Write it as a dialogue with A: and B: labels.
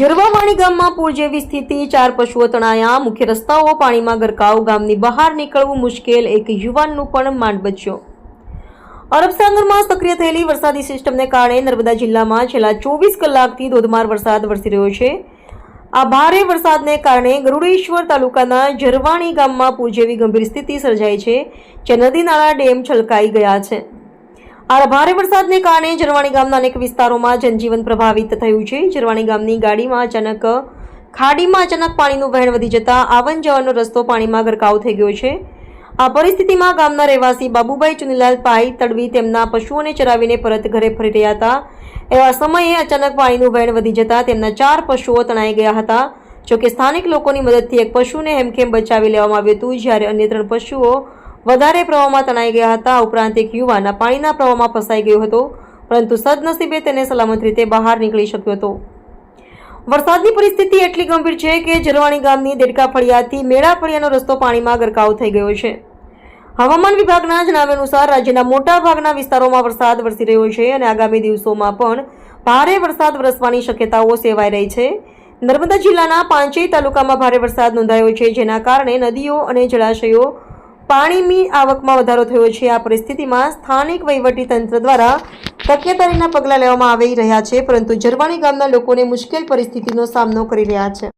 A: જરવાવાણી ગામમાં પૂર જેવી સ્થિતિ, ચાર પશુઓ તણાયા. મુખ્ય રસ્તાઓ પાણીમાં ગરકાવ, ગામની બહાર નીકળવું મુશ્કેલ. એક યુવાનનું પણ માંડ બચ્યો. અરબસાગરમાં સક્રિય થયેલી વરસાદી સિસ્ટમને કારણે નર્મદા જિલ્લામાં છેલ્લા ચોવીસ કલાકથી ધોધમાર વરસાદ વરસી રહ્યો છે. આ ભારે વરસાદને કારણે ગરુડેશ્વર તાલુકાના જરવાણી ગામમાં પૂર જેવી ગંભીર સ્થિતિ સર્જાઈ છે. જે નદી નાળા ડેમ છલકાઈ ગયા છે. આ ભારે વરસાદને કારણે જરવાણી ગામના અનેક વિસ્તારોમાં જનજીવન પ્રભાવિત થયું છે. જરવાણી ગામની ગાડીમાં અચાનક ખાડીમાં અચાનક પાણીનું વહેણ વધી જતા આવન જવાનો રસ્તો પાણીમાં ગરકાવ થઈ ગયો છે. આ પરિસ્થિતિમાં ગામના રહેવાસી બાબુભાઈ ચુનીલાલ પાઈ તડવી તેમના પશુઓને ચરાવીને પરત ઘરે ફરી રહ્યા હતા. એવા સમયે અચાનક પાણીનું વહેણ વધી જતા તેમના ચાર પશુઓ તણાઈ ગયા હતા. જોકે સ્થાનિક લોકોની મદદથી એક પશુને હેમખેમ બચાવી લેવામાં આવ્યું હતું. જ્યારે અન્ય ત્રણ પશુઓ વધારે પ્રવાહમાં તણાઈ ગયા હતા. ઉપરાંત એક યુવાન પાણીના પ્રવાહમાં ફસાઈ ગયો હતો, પરંતુ સદનસીબે તેને સલામત રીતે બહાર નીકળી શક્યો હતો. વરસાદની પરિસ્થિતિ એટલી ગંભીર છે કે જરવાણી ગામની દેડકા ફળિયાથી મેળા ફળિયાનો રસ્તો પાણીમાં ગરકાવ થઈ ગયો છે. હવામાન વિભાગના જણાવ્યા અનુસાર રાજ્યના મોટા ભાગના વિસ્તારોમાં વરસાદ વરસી રહ્યો છે અને આગામી દિવસોમાં પણ ભારે વરસાદ વરસવાની શક્યતાઓ સેવાઈ રહી છે. નર્મદા જિલ્લાના પાંચેય તાલુકામાં ભારે વરસાદ નોંધાયો છે, જેના કારણે નદીઓ અને જળાશયો પાણીની આવકમાં વધારો થયો છે. આ પરિસ્થિતિમાં સ્થાનિક વહીવટી તંત્ર દ્વારા તકેદારીના પગલાં લેવામાં આવી રહ્યા છે, પરંતુ જરવાણી ગામના લોકોને મુશ્કેલ પરિસ્થિતિનો સામનો કરી રહ્યા છે.